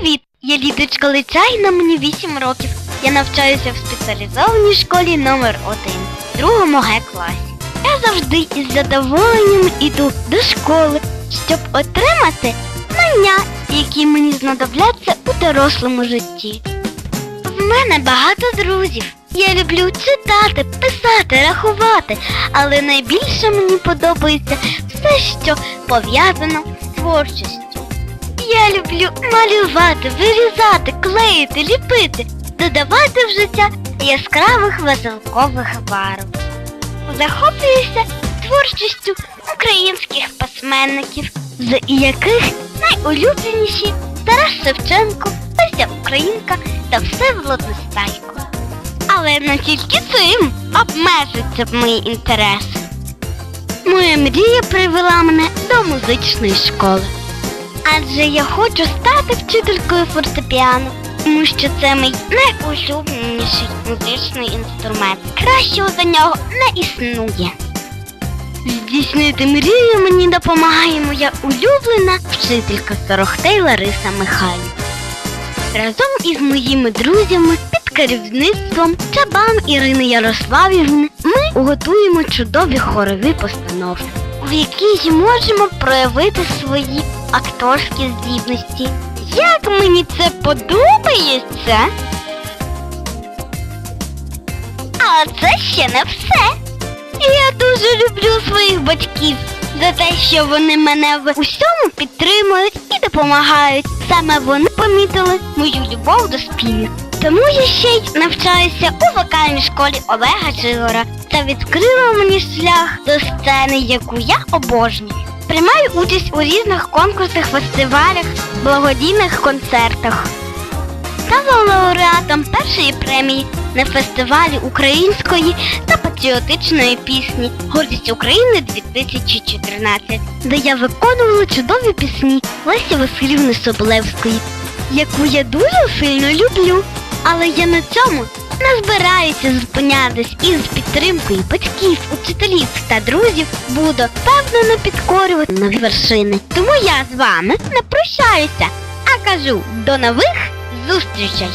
Привіт! Я Лідочка Лицайна, мені 8 років. Я навчаюся в спеціалізованій школі номер 1 в другому Г класі. Я завжди із задоволенням іду до школи, щоб отримати знання, які мені знадобляться у дорослому житті. В мене багато друзів. Я люблю читати, писати, рахувати, але найбільше мені подобається все, що пов'язано з творчістю. Я люблю малювати, вирізати, клеїти, ліпити, додавати в життя яскравих веселкових барв. Захоплююся творчістю українських письменників, з яких найулюбленіші Тарас Шевченко, Леся Українка та Всеволод Нестайко. Але не тільки цим обмежуються мої інтереси. Моя мрія привела мене до музичної школи. Адже я хочу стати вчителькою фортепіано, тому що це мій найулюбленіший музичний інструмент. Кращого за нього не існує. Здійснити мрію мені допомагає моя улюблена вчителька Сорохтей Лариса Михайлівна. Разом із моїми друзями під керівництвом Чабан Ірини Ярославівни ми готуємо чудові хорові постановки, в якій можемо проявити свої акторські здібності. Як мені це подобається? А це ще не все. Я дуже люблю своїх батьків за те, що вони мене в усьому підтримують і допомагають. Саме вони помітили мою любов до співів. Тому я ще й навчаюся у вокальній школі Олега Чигора. Це відкрило мені шлях до сцени, яку я обожнюю. Приймаю участь у різних конкурсах, фестивалях, благодійних концертах. Стала лауреатом першої премії на фестивалі української та патріотичної пісні Гордість України 2014, де я виконувала чудові пісні Лесі Васильівни Соблевської, яку я дуже сильно люблю. Але я на цьому не збираюся зупинятись і з підтримкою батьків, учителів та друзів буду впевнено підкорювати нові вершини. Тому я з вами не прощаюся, а кажу до нових зустрічей!